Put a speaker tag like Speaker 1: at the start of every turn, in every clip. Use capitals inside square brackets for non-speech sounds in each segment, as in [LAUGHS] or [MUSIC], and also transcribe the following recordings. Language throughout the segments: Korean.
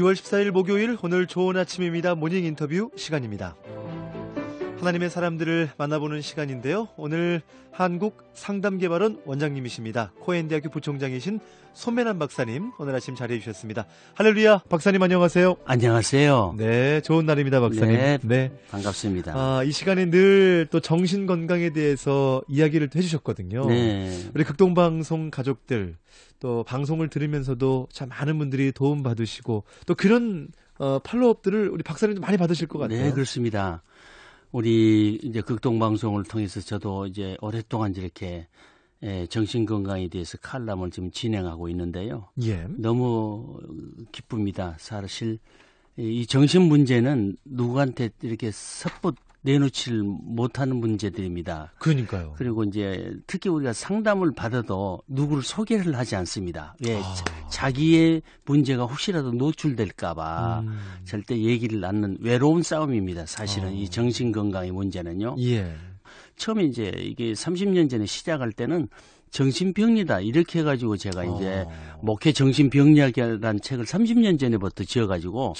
Speaker 1: 2월 14일 목요일 오늘 좋은 아침입니다. 모닝 인터뷰 시간입니다. 하나님의 사람들을 만나보는 시간인데요. 오늘 한국 상담개발원 원장님이십니다. 코엔대학교 부총장이신 손매남 박사님 오늘 아침 자리해 주셨습니다. 할렐루야 박사님 안녕하세요.
Speaker 2: 안녕하세요.
Speaker 1: 네, 좋은 날입니다 박사님.
Speaker 2: 네, 반갑습니다.
Speaker 1: 아, 이 시간에 늘 또 정신 건강에 대해서 이야기를 또 해주셨거든요.
Speaker 2: 네.
Speaker 1: 우리 극동방송 가족들 또 방송을 들으면서도 참 많은 분들이 도움 받으시고 또 그런 어, 팔로업들을 우리 박사님도 많이 받으실 것 같아요.
Speaker 2: 네, 그렇습니다. 우리 이제 극동 방송을 통해서 저도 이제 오랫동안 이렇게 예, 정신 건강에 대해서 칼럼을 지금 진행하고 있는데요.
Speaker 1: 예.
Speaker 2: 너무 기쁩니다. 사실 이 정신 문제는 누구한테 이렇게 섣붓 내놓지를 못하는 문제들입니다.
Speaker 1: 그러니까요.
Speaker 2: 그리고 이제 특히 우리가 상담을 받아도 누구를 소개를 하지 않습니다. 왜
Speaker 1: 아.
Speaker 2: 자, 기의 문제가 혹시라도 노출될까봐
Speaker 1: 음.
Speaker 2: 절대 얘기를 않는 외로운 싸움입니다. 사실은
Speaker 1: 어.
Speaker 2: 이 정신 건강의 문제는요.
Speaker 1: 예.
Speaker 2: 처음에 이제 이게 30년 전에 시작할 때는 정신병리다 이렇게 해가지고 제가 이제
Speaker 1: 어.
Speaker 2: 목회 정신병리학이라는 책을 30년 전에부터 지어가지고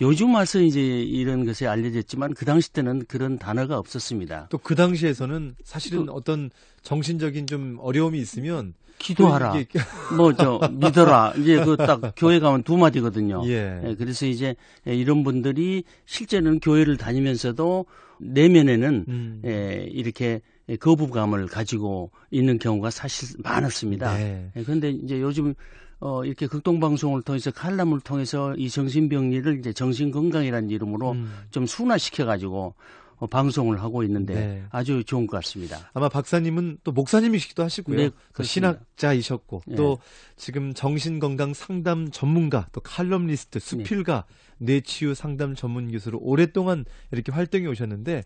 Speaker 2: 요즘 와서 이제 이런 것이 알려졌지만 그 당시 때는 그런 단어가 없었습니다.
Speaker 1: 또 그 당시에서는 사실은
Speaker 2: 그-
Speaker 1: 어떤 정신적인 좀 어려움이 있으면
Speaker 2: 기도하라.
Speaker 1: 또 이게-
Speaker 2: 뭐저 [LAUGHS] 믿어라. 이제 그 딱 교회 가면 두 마디거든요.
Speaker 1: 예.
Speaker 2: 예, 그래서 이제 이런 분들이 실제는 교회를 다니면서도 내면에는
Speaker 1: 음.
Speaker 2: 예, 이렇게 거부감을 가지고 있는 경우가 사실 많았습니다.
Speaker 1: 네.
Speaker 2: 예, 그런데 이제 요즘 어, 이렇게 극동방송을 통해서 칼럼을 통해서 이 정신병리를 이제 정신건강이라는 이름으로
Speaker 1: 음.
Speaker 2: 좀 순화시켜가지고 어, 방송을 하고 있는데
Speaker 1: 네.
Speaker 2: 아주 좋은 것 같습니다.
Speaker 1: 아마 박사님은 또 목사님이시기도 하시고요.
Speaker 2: 네,
Speaker 1: 또. 신학자이셨고
Speaker 2: 네.
Speaker 1: 또 지금 정신건강 상담 전문가 또 칼럼니스트 수필가 뇌치유 상담 전문 교수로 오랫동안 이렇게 활동해 오셨는데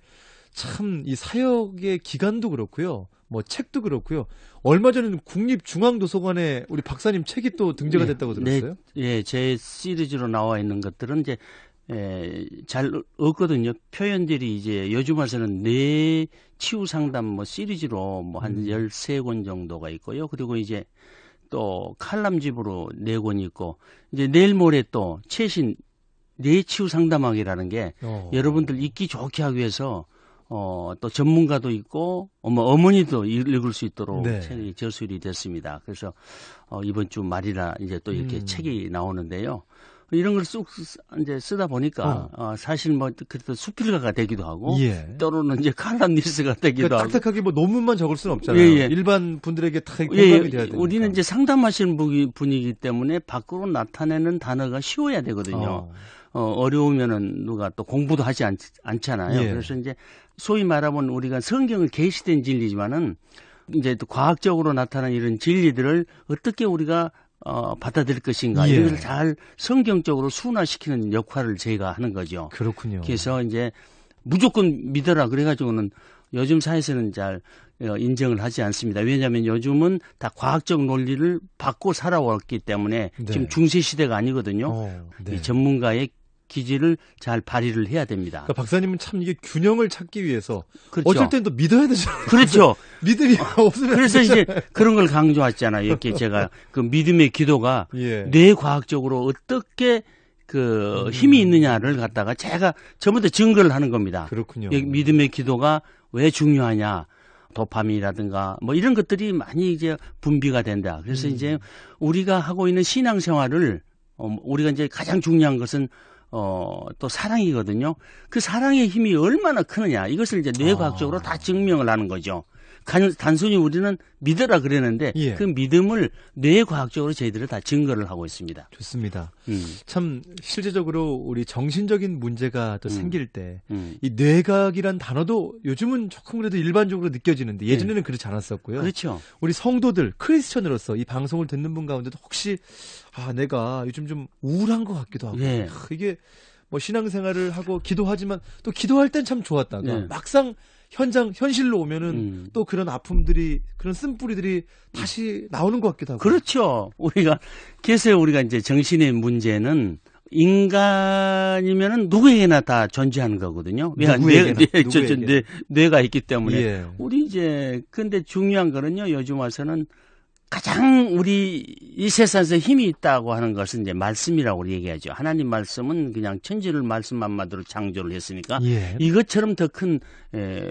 Speaker 1: 참 이 사역의 기간도 그렇고요. 뭐 책도 그렇고요. 얼마 전에는 국립중앙도서관에 우리 박사님 책이 또 등재가
Speaker 2: 네,
Speaker 1: 됐다고 들었어요.
Speaker 2: 네, 예, 제 시리즈로 나와 있는 것들은 이제 에, 잘 없거든요. 표현들이 이제 요즘 와서는 뇌 치유 상담 뭐 시리즈로 뭐한
Speaker 1: 음.
Speaker 2: 13권 정도가 있고요. 그리고 이제 또 칼럼집으로 네 권 있고 이제 내일 모레 또 최신 뇌 치유 상담학이라는 게
Speaker 1: 어.
Speaker 2: 여러분들 읽기 좋게 하기 위해서 어, 또 전문가도 있고 어머 어머니도 읽- 읽을 수 있도록
Speaker 1: 네.
Speaker 2: 책이 저술이 됐습니다. 그래서 어, 이번 주 말이나 이제 또 이렇게
Speaker 1: 음.
Speaker 2: 책이 나오는데요. 이런 걸 쑥 이제 쓰다 보니까 어, 사실 뭐 그래도 수필가가 되기도 하고
Speaker 1: 예.
Speaker 2: 때로는 이제 칼럼니스트가 되기도
Speaker 1: 그러니까
Speaker 2: 하고
Speaker 1: 딱딱하게 뭐 논문만 적을 수는 없잖아요.
Speaker 2: 예, 예.
Speaker 1: 일반 분들에게 다
Speaker 2: 예,
Speaker 1: 공감이
Speaker 2: 예,
Speaker 1: 돼야 되니까.
Speaker 2: 우리는 이제 상담하시는 분이- 분이기 때문에 밖으로 나타내는 단어가 쉬워야 되거든요.
Speaker 1: 어.
Speaker 2: 어, 어려우면은 누가 또 공부도 하지 않, 않잖아요.
Speaker 1: 예.
Speaker 2: 그래서 이제 소위 말하면 우리가 성경을 계시된 진리지만은 이제 또 과학적으로 나타난 이런 진리들을 어떻게 우리가 어, 받아들일 것인가
Speaker 1: 예.
Speaker 2: 이런 걸 잘 성경적으로 순화시키는 역할을 저희가 하는 거죠.
Speaker 1: 그렇군요.
Speaker 2: 그래서 이제 무조건 믿어라 그래가지고는 요즘 사회에서는 잘 어, 인정을 하지 않습니다. 왜냐하면 요즘은 다 과학적 논리를 받고 살아왔기 때문에
Speaker 1: 네.
Speaker 2: 지금 중세 시대가 아니거든요.
Speaker 1: 어, 네.
Speaker 2: 이 전문가의 기질을 잘 발휘를 해야 됩니다.
Speaker 1: 그러니까 박사님은 참 이게 균형을 찾기 위해서
Speaker 2: 그렇죠.
Speaker 1: 어쩔 땐 또 믿어야 되잖아요.
Speaker 2: 그렇죠. [LAUGHS]
Speaker 1: 믿음이 없으면
Speaker 2: 그래서
Speaker 1: 안
Speaker 2: 이제
Speaker 1: 되잖아요.
Speaker 2: 그런 걸 강조했잖아요. 이렇게 제가 그 믿음의 기도가 [LAUGHS]
Speaker 1: 예.
Speaker 2: 뇌과학적으로 어떻게 그
Speaker 1: 음.
Speaker 2: 힘이 있느냐를 갖다가 제가 전부터 증거를 하는 겁니다.
Speaker 1: 그렇군요.
Speaker 2: 이 믿음의 기도가 왜 중요하냐. 도파민이라든가 뭐 이런 것들이 많이 이제 분비가 된다. 그래서
Speaker 1: 음.
Speaker 2: 이제 우리가 하고 있는 신앙생활을 어, 우리가 이제 가장 중요한 것은 어, 또 사랑이거든요. 그 사랑의 힘이 얼마나 크느냐. 이것을 이제 뇌과학적으로
Speaker 1: 아.
Speaker 2: 다 증명을 하는 거죠. 간- 단순히 우리는 믿어라 그랬는데
Speaker 1: 예.
Speaker 2: 그 믿음을 뇌과학적으로 저희들은 다 증거를 하고 있습니다.
Speaker 1: 좋습니다.
Speaker 2: 음,
Speaker 1: 참 실제적으로 우리 정신적인 문제가 또
Speaker 2: 음.
Speaker 1: 생길 때
Speaker 2: 음.
Speaker 1: 이 뇌각이란 단어도 요즘은 조금 그래도 일반적으로 느껴지는데 예전에는 그렇지 않았었고요.
Speaker 2: 그렇죠.
Speaker 1: 우리 성도들 크리스천으로서 이 방송을 듣는 분 가운데도 혹시 아 내가 요즘 좀 우울한 것 같기도 하고
Speaker 2: 예.
Speaker 1: 하, 이게 뭐 신앙생활을 하고 기도하지만 또 기도할 땐 참 좋았다가
Speaker 2: 네.
Speaker 1: 막상 현장 현실로 오면은
Speaker 2: 음.
Speaker 1: 또 그런 아픔들이 그런 쓴뿌리들이 다시 나오는 것 같기도 하고
Speaker 2: 그렇죠. 우리가 그래서 우리가 이제 정신의 문제는 인간이면은 누구에게나 다 존재하는 거거든요. 왜
Speaker 1: 누구에게나,
Speaker 2: 뇌, 뇌, 저, 저,
Speaker 1: 누구에게나.
Speaker 2: 뇌, 뇌가 있기 때문에
Speaker 1: 예.
Speaker 2: 우리 이제 근데 중요한 거는요. 요즘 와서는 가장 우리 이 세상에서 힘이 있다고 하는 것은 이제 말씀이라고 얘기하죠. 하나님 말씀은 그냥 천지를 말씀 한마디로 창조를 했으니까
Speaker 1: 예.
Speaker 2: 이것처럼 더 큰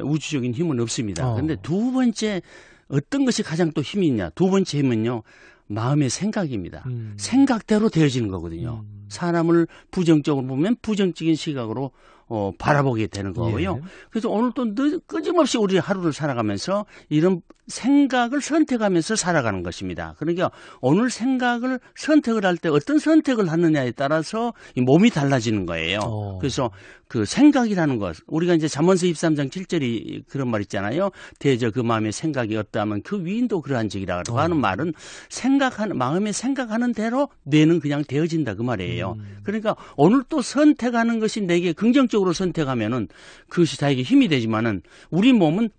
Speaker 2: 우주적인 힘은 없습니다.
Speaker 1: 어.
Speaker 2: 그런데 두 번째 어떤 것이 가장 또 힘이 있냐? 두 번째 힘은요. 마음의 생각입니다.
Speaker 1: 음.
Speaker 2: 생각대로 되어지는 거거든요.
Speaker 1: 음.
Speaker 2: 사람을 부정적으로 보면 부정적인 시각으로 어, 바라보게 되는 거고요.
Speaker 1: 예.
Speaker 2: 그래서 오늘 또 늘, 끊임없이 우리 하루를 살아가면서 이런 생각을 선택하면서 살아가는 것입니다. 그러니까 오늘 생각을 선택을 할 때 어떤 선택을 하느냐에 따라서 이 몸이 달라지는 거예요.
Speaker 1: 어.
Speaker 2: 그래서 그 생각이라는 것, 우리가 이제 잠언서 23장 7절이 그런 말 있잖아요. 대저 그 마음의 생각이 어떠하면 그 위인도 그러한직이라고
Speaker 1: 어.
Speaker 2: 하는 말은 생각하는 마음에 생각하는 대로 뇌는 그냥 되어진다 그 말이에요.
Speaker 1: 음.
Speaker 2: 그러니까 오늘 또 선택하는 것이 내게 긍정적으로 선택하면은 그것이 다에게 힘이 되지만은 우리 몸은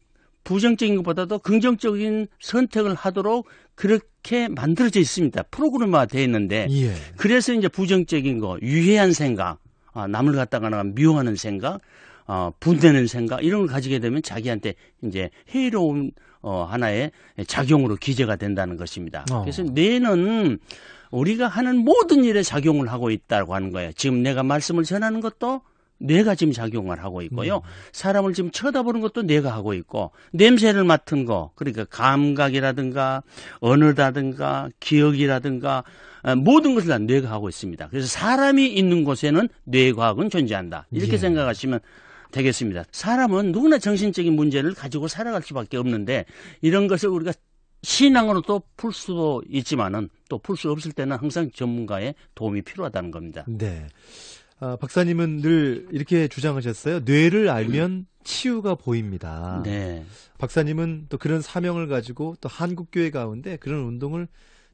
Speaker 2: 부정적인 것보다도 긍정적인 선택을 하도록 그렇게 만들어져 있습니다. 프로그램화 되어 있는데
Speaker 1: 예.
Speaker 2: 그래서 이제 부정적인 거, 유해한 생각, 아, 남을 갖다가 미워하는 생각, 어, 분내는 생각 이런 걸 가지게 되면 자기한테 이제 해로운 어, 하나의 작용으로 기재가 된다는 것입니다.
Speaker 1: 어.
Speaker 2: 그래서 뇌는 우리가 하는 모든 일에 작용을 하고 있다고 하는 거예요. 지금 내가 말씀을 전하는 것도 뇌가 지금 작용을 하고 있고요. 사람을 지금 쳐다보는 것도 뇌가 하고 있고 냄새를 맡은 거 그러니까 감각이라든가 언어라든가 기억이라든가 어, 모든 것을 다 뇌가 하고 있습니다. 그래서 사람이 있는 곳에는 뇌과학은 존재한다. 이렇게
Speaker 1: 예.
Speaker 2: 생각하시면 되겠습니다. 사람은 누구나 정신적인 문제를 가지고 살아갈 수밖에 없는데 이런 것을 우리가 신앙으로 또 풀 수도 있지만은 또 풀 수 없을 때는 항상 전문가의 도움이 필요하다는 겁니다.
Speaker 1: 네. 아, 박사님은 늘 이렇게 주장하셨어요. 뇌를 알면 치유가 보입니다.
Speaker 2: 네.
Speaker 1: 박사님은 또 그런 사명을 가지고 또 한국교회 가운데 그런 운동을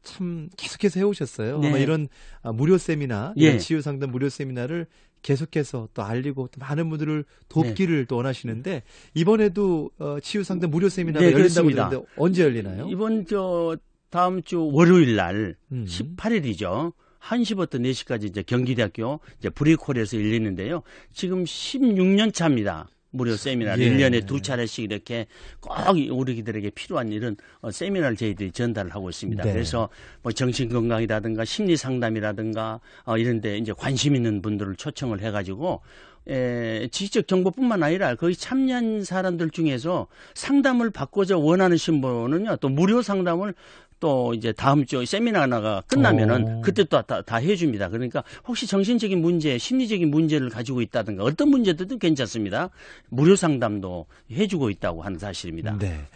Speaker 1: 참 계속해서 해오셨어요.
Speaker 2: 네.
Speaker 1: 아마 이런 아, 무료 세미나,
Speaker 2: 예.
Speaker 1: 이런 치유 상담 무료 세미나를 계속해서 또 알리고 또 많은 분들을 돕기를 또 원하시는데 이번에도 어, 치유 상담 무료 세미나가
Speaker 2: 네,
Speaker 1: 열린다고. 들었는데 언제 열리나요?
Speaker 2: 이번 저 다음 주 월요일 날
Speaker 1: 음.
Speaker 2: 18일이죠. 1시부터 4시까지 이제 경기대학교 이제 브레이크홀에서 열리는데요. 지금 16년 차입니다. 무료 세미나
Speaker 1: 예.
Speaker 2: 를 1년에 두 차례씩 이렇게 꼭 우리들에게 필요한 이런 어, 세미나를 저희들이 전달을 하고 있습니다.
Speaker 1: 네.
Speaker 2: 그래서 뭐 정신 건강이라든가 심리 상담이라든가 어, 이런 데 이제 관심 있는 분들을 초청을 해 가지고 에, 지적 정보뿐만 아니라 거기 참여한 사람들 중에서 상담을 받고자 원하는 신분은요 또 무료 상담을 또 이제 다음 주 세미나가 끝나면은
Speaker 1: 어.
Speaker 2: 그때 또 다, 다 해줍니다. 그러니까 혹시 정신적인 문제, 심리적인 문제를 가지고 있다든가 어떤 문제들도 괜찮습니다. 무료 상담도 해주고 있다고 하는 사실입니다.
Speaker 1: 네.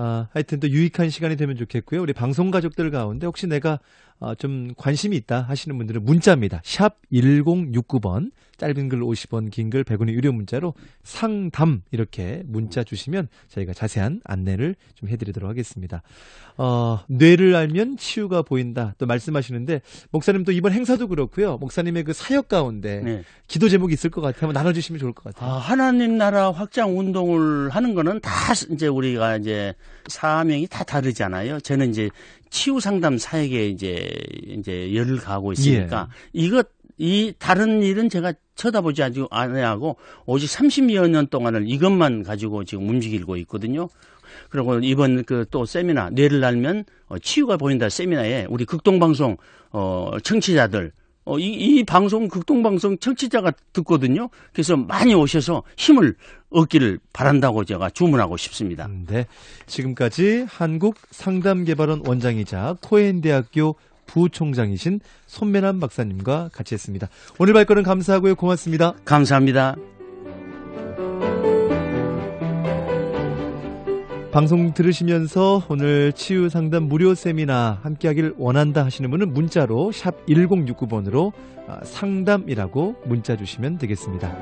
Speaker 1: 아, 하여튼 또 유익한 시간이 되면 좋겠고요. 우리 방송 가족들 가운데 혹시 내가 어, 좀 관심이 있다 하시는 분들은 문자입니다. 샵 1069번 짧은 글 50원, 긴 글 100원의 유료 문자로 상담 이렇게 문자 주시면 저희가 자세한 안내를 좀 해드리도록 하겠습니다. 어, 뇌를 알면 치유가 보인다 또 말씀하시는데 목사님 또 이번 행사도 그렇고요. 목사님의 그 사역 가운데
Speaker 2: 네.
Speaker 1: 기도 제목이 있을 것 같아요. 한번 나눠주시면 좋을 것 같아요.
Speaker 2: 아, 하나님 나라 확장 운동을 하는 거는 다 이제 우리가 이제 사명이 다 다르잖아요. 저는 이제 치유 상담 사역에 이제 이제 열을 가하고 있으니까 이것 이 다른 일은 제가 쳐다보지 않고 안 하고 오직 30여 년 동안을 이것만 가지고 지금 움직이고 있거든요. 그리고 이번 그 또 세미나 뇌를 알면 어, 치유가 보인다 세미나에 우리 극동 방송 어 청취자들 어, 이, 이 방송 극동방송 청취자가 듣거든요. 그래서 많이 오셔서 힘을 얻기를 바란다고 제가 주문하고 싶습니다.
Speaker 1: 네. 지금까지 한국 상담개발원 원장이자 코엔대학교 부총장이신 손매남 박사님과 같이 했습니다. 오늘 발걸음 감사하고요. 고맙습니다.
Speaker 2: 감사합니다.
Speaker 1: 방송 들으시면서 오늘 치유 상담 무료 세미나 함께 하길 원한다 하시는 분은 문자로 샵 1069번으로 상담이라고 문자 주시면 되겠습니다.